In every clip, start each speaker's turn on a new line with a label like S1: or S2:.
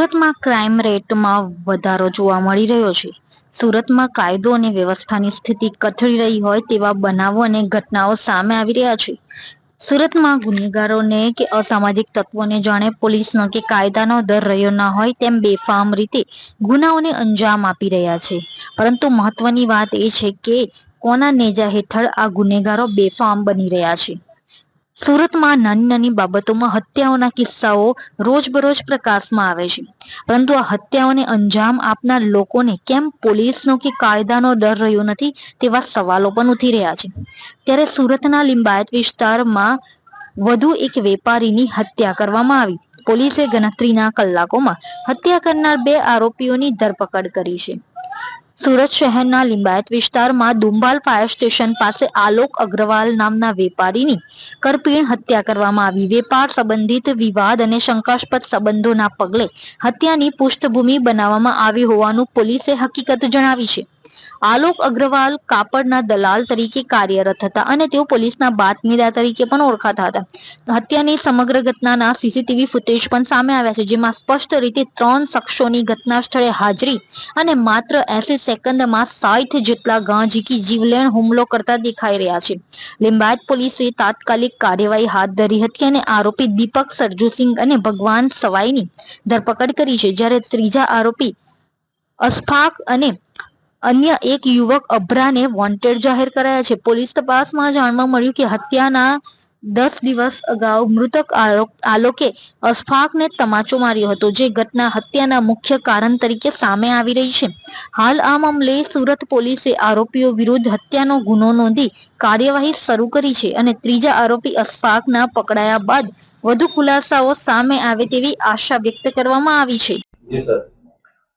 S1: સુરતમાં ક્રાઇમ રેટમાં વધારો જોવા મળી રહ્યો છે. સુરતમાં કાયદો અને વ્યવસ્થાની સ્થિતિ કથળી રહી હોય તેવા બનાવો અને ઘટનાઓ સામે આવી રહ્યા છે. સુરતમાં ગુનેગારોને કે અસામાજિક તત્વોને જાણે પોલીસનો કે કાયદાનો દર રહ્યો ન હોય તેમ બેફામ રીતે ગુનાઓને અંજામ આપી રહ્યા છે. પરંતુ મહત્વની વાત એ છે કે કોના નેજા હેઠળ આ ગુનેગારો બેફામ બની રહ્યા છે. સુરતમાં નાની નાની બાબતોમાં હત્યાઓના કિસ્સાઓ રોજબરોજ પ્રકાશમાં આવે છે. પરંતુ આ હત્યાઓને અંજામ આપનાર લોકોને કેમ પોલીસનો કે કાયદાનો ડર રહ્યો નથી તેવા સવાલો પણ ઉઠી રહ્યા છે. ત્યારે સુરતના લિંબાયત વિસ્તારમાં વધુ એક વેપારીની હત્યા કરવામાં આવી. પોલીસે ગણતરીના કલાકોમાં હત્યા કરનાર બે આરોપીઓની ધરપકડ કરી છે. સુરત શહેરના લિંબાયત વિસ્તારમાં દુંબાલ ફાયર સ્ટેશન પાસે આલોક અગ્રવાલ નામના વેપારીની કરપીણ હત્યા કરવામાં આવી. વેપાર સંબંધિત વિવાદ અને શંકાસ્પદ સંબંધોના પગલે હત્યાની પૃષ્ઠભૂમિ બનાવવામાં આવી હોવાનું પોલીસે હકીકત જણાવી છે. આલોક અગ્રવાલ કાપડના દલાલ તરીકે કાર્યરત હતા અને તેઓ પોલીસના બાતમીદાર તરીકે પણ ઓળખાતા હતા. હત્યાની સમગ્ર ઘટનાના સીસીટીવી ફૂટેજ પણ સામે આવ્યા છે, જેમાં સ્પષ્ટ રીતે ત્રણ શખ્સોની ઘટના સ્થળે હાજરી અને માત્ર એસી સેકન્ડમાં સાઠ જેટલા ગાં ઝીકી જીવલેણ હુમલો કરતા દેખાઈ રહ્યા છે. લિંબાયત પોલીસે તાત્કાલિક કાર્યવાહી હાથ ધરી હતી અને આરોપી દીપક સરજુસિંહ અને ભગવાન સવાઈની ધરપકડ કરી છે, જ્યારે ત્રીજા આરોપી અશફાક અને અન્ય એક યુવક અભરાને વોન્ટેડ જાહેર કરાયા છે. પોલીસ તપાસમાં જાણવા મળ્યું કે હત્યાના દસ દિવસ અગાઉ મૃતક આલોકે અશફાકને તમાચો માર્યો હતો, જે ઘટના હત્યાના મુખ્ય કારણ તરીકે સામે આવી રહી છે. હાલ આ મામલે સુરત પોલીસે આરોપીઓ વિરુદ્ધ હત્યાનો ગુનો નોંધી કાર્યવાહી શરૂ કરી છે અને ત્રીજા આરોપી અશફાકના પકડાયા બાદ વધુ ખુલાસાઓ સામે આવે તેવી આશા વ્યક્ત કરવામાં આવી છે.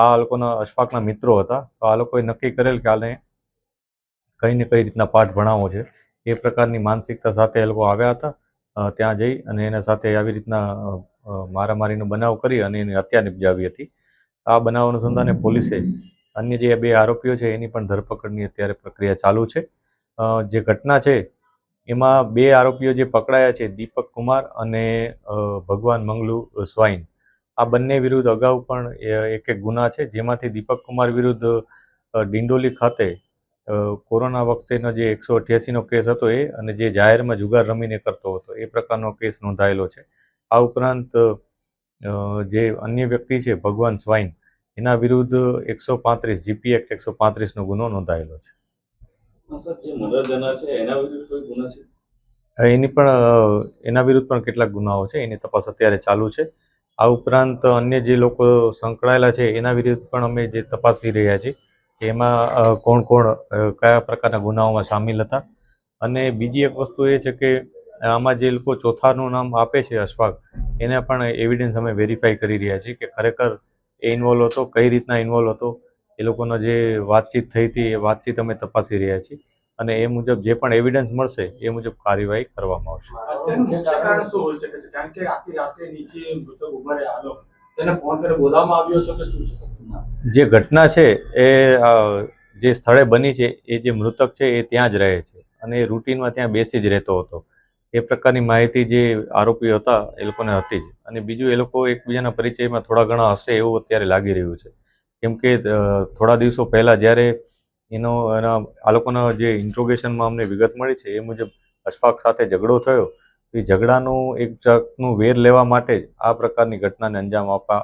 S2: આ લોકોના અશફાકના મિત્રો હતા. તો આ લોકોએ નક્કી કરેલ કે આને કઈ ને કઈ રીતના પાઠ ભણાવવો છે. એ પ્રકારની માનસિકતા સાથે એ લોકો આવ્યા હતા ત્યાં જઈ અને એના સાથે આવી રીતના મારામારીનો બનાવ કરી અને એની હત્યા નિપજાવી હતી. આ બનાવ અનુસંધાને પોલીસે અન્ય જે બે આરોપીઓ છે એની પણ ધરપકડની અત્યારે પ્રક્રિયા ચાલુ છે. જે ઘટના છે એમાં બે આરોપીઓ જે પકડાયા છે, દીપક કુમાર અને ભગવાન મંગલુ સ્વાઈન. આ બંને વિરુદ્ધ અગાઉ પણ એક એક ગુના છે જેમાંથી દીપક કુમાર વિરુદ્ધ ડિંડોલી ખાતે કોરોના વખતેનો જે એકસો અઠ્યાસીનો કેસ હતો એ અને જે જાહેરમાં જુગાર રમીને કરતો હતો એ પ્રકારનો કેસ નોંધાયેલો છે. આ ઉપરાંત જે અન્ય વ્યક્તિ છે ભગવાન સ્વાઈન એના વિરુદ્ધ એકસો પાંત્રીસ જીપી એક્ટ એકસો પાંત્રીસનો ગુનો નોંધાયેલો છે.
S3: એની
S2: પણ એના વિરુદ્ધ પણ કેટલાક ગુનાઓ છે એની તપાસ અત્યારે ચાલુ છે. આ ઉપરાંત અન્ય જે લોકો સંકળાયેલા છે, એના વિરુદ્ધ પણ અમે જે તપાસી રહ્યા છીએ એમાં કોણ કોણ કયા પ્રકારના ગુનાઓમાં સામેલ હતા. અને બીજી એક વસ્તુ એ છે કે, આમાં જે લોકો ચોથાનું નામ આપે છે, અશફાક, એને પણ એવિડન્સ અમે વેરીફાઈ કરી રહ્યા છીએ કે ખરેખર એ ઇન્વોલ્વ હતો, કઈ રીતના ઇન્વોલ્વ હતો, એ લોકોનો જે વાતચીત થઈ હતી, એ વાતચીત અમે તપાસી રહ્યા છીએ. અને એ મુજબ જે પણ એવિડન્સ મળશે એ મુજબ કાર્યવાહી કરવામાં આવશે. જે ઘટના છે એ જે સ્થળે બની છે એ જે મૃતક છે એ ત્યાં જ રહે છે. અને એ રૂટીનમાં ત્યાં બેસી જ રહેતો હતો. એ પ્રકારની માહિતી જે આરોપીઓ હતા એ લોકોને હતી જ. અને બીજું એ લોકો એકબીજાના પરિચયમાં થોડા ઘણા હશે એવું અત્યારે લાગી રહ્યું છે. કેમ કે થોડા દિવસો પહેલાં જ્યારે એનો એના આ લોકોના જે ઇન્ટ્રોગેશનમાં અમને વિગત મળી છે એ મુજબ અશફાક સાથે ઝઘડો થયો. એ ઝઘડાનું એક જાતનું વેર લેવા માટે જ આ પ્રકારની ઘટનાને અંજામ આપવા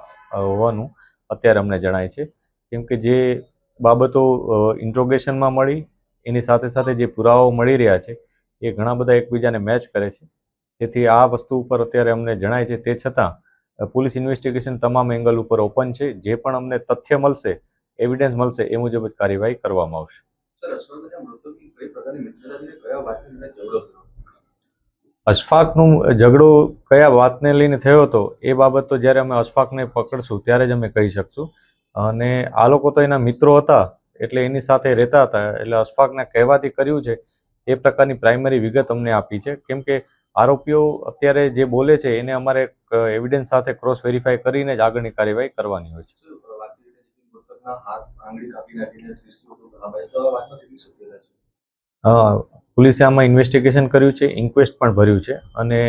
S2: હોવાનું અત્યારે અમને જણાય છે. કેમ કે જે બાબતો ઇન્ટ્રોગેશનમાં મળી, એની સાથે સાથે જે પુરાવાઓ મળી રહ્યા છે, એ ઘણા બધા એકબીજાને મેચ કરે છે. તેથી આ વસ્તુ ઉપર અત્યારે અમને જણાય છે. તે છતાં પોલીસ ઇન્વેસ્ટિગેશન તમામ એંગલ ઉપર ઓપન છે. જે પણ અમને તથ્ય મળશે એવિડન્સ મળશે એ મુજબ જ કાર્યવાહી કરવામાં આવશે. અશફાકનું ઝઘડો કયા વાતને લઈને થયો હતો એ બાબત તો જ્યારે અમે અશફાકને પકડશું ત્યારે જ અમે કહી શકશું. અને આ લોકો તો એના મિત્રો હતા એટલે એની સાથે રહેતા હતા. એટલે અશફાકના કહેવાથી કર્યું છે એ પ્રકારની પ્રાઇમરી વિગત અમને આપી છે. કેમ કે આરોપીઓ અત્યારે જે બોલે છે એને અમારે એવિડન્સ સાથે ક્રોસ વેરીફાઈ કરીને જ આગળની કાર્યવાહી કરવાની હોય છે.
S4: રહ્યા છે કે મૃતકના હાથ આંગળી કાપી નાખીને ત્રીસ લોકો ઘણા તો આ વાતમાં કેટલી સત્યતા છે?
S2: પોલીસે આમાં ઇન્વેસ્ટિગેશન કર્યું છે ઇન્ક્વેસ્ટ પણ ભર્યું છે અને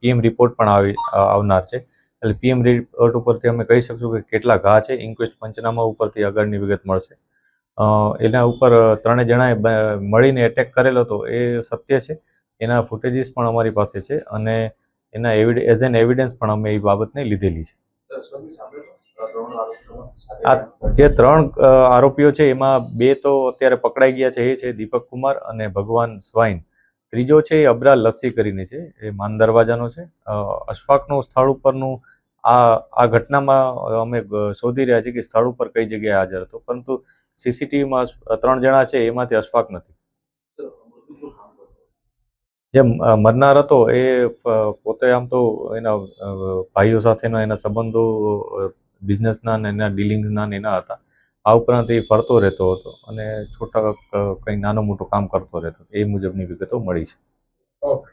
S2: પીએમ રિપોર્ટ પણ આવી આવનાર છે. એટલે પીએમ રિપોર્ટ ઉપરથી અમે કહી શકશું કે કેટલા ઘા છે ઇન્ક્વેસ્ટ પંચનામા ઉપરથી આગળની વિગત મળશે. એના ઉપર ત્રણેય જણાએ મળીને એટેક કરેલો હતો એ સત્ય છે. એના ફૂટેજીસ પણ અમારી પાસે છે અને એના એવિડ એઝ એન એવિડન્સ પણ અમે એ બાબતને લીધેલી છે. આ જે ત્રણ આરોપીઓ છે, એમાં બે તો અત્યારે પકડાઈ ગયા છે, એ છે દીપક કુમાર અને ભગવાન સ્વાઈન. ત્રીજો છે એ અબરા લસ્સી કરીને છે, એ માન દરવાજાનો છે. અશફાકનું સ્થળ ઉપરનું આ આ ઘટનામાં અમે શોધી રહ્યા છીએ કે સ્થળ ઉપર કઈ જગ્યાએ હાજર હતો, પરંતુ સીસીટીવીમાં ત્રણ જણા છે, એમાંથી અશફાક નથી. જે મરનાર હતો, એ પોતે આમ તો એના ભાઈઓ સાથેના એના સંબંધો બિઝનેસના ને એના ડીલિંગ્સના ને એના હતા. આ ઉપરાંત એ ફરતો રહેતો હતો અને છોટા કંઈ નાનું મોટું કામ કરતો રહેતો એ મુજબની વિગતો મળી છે.
S4: ઓકે.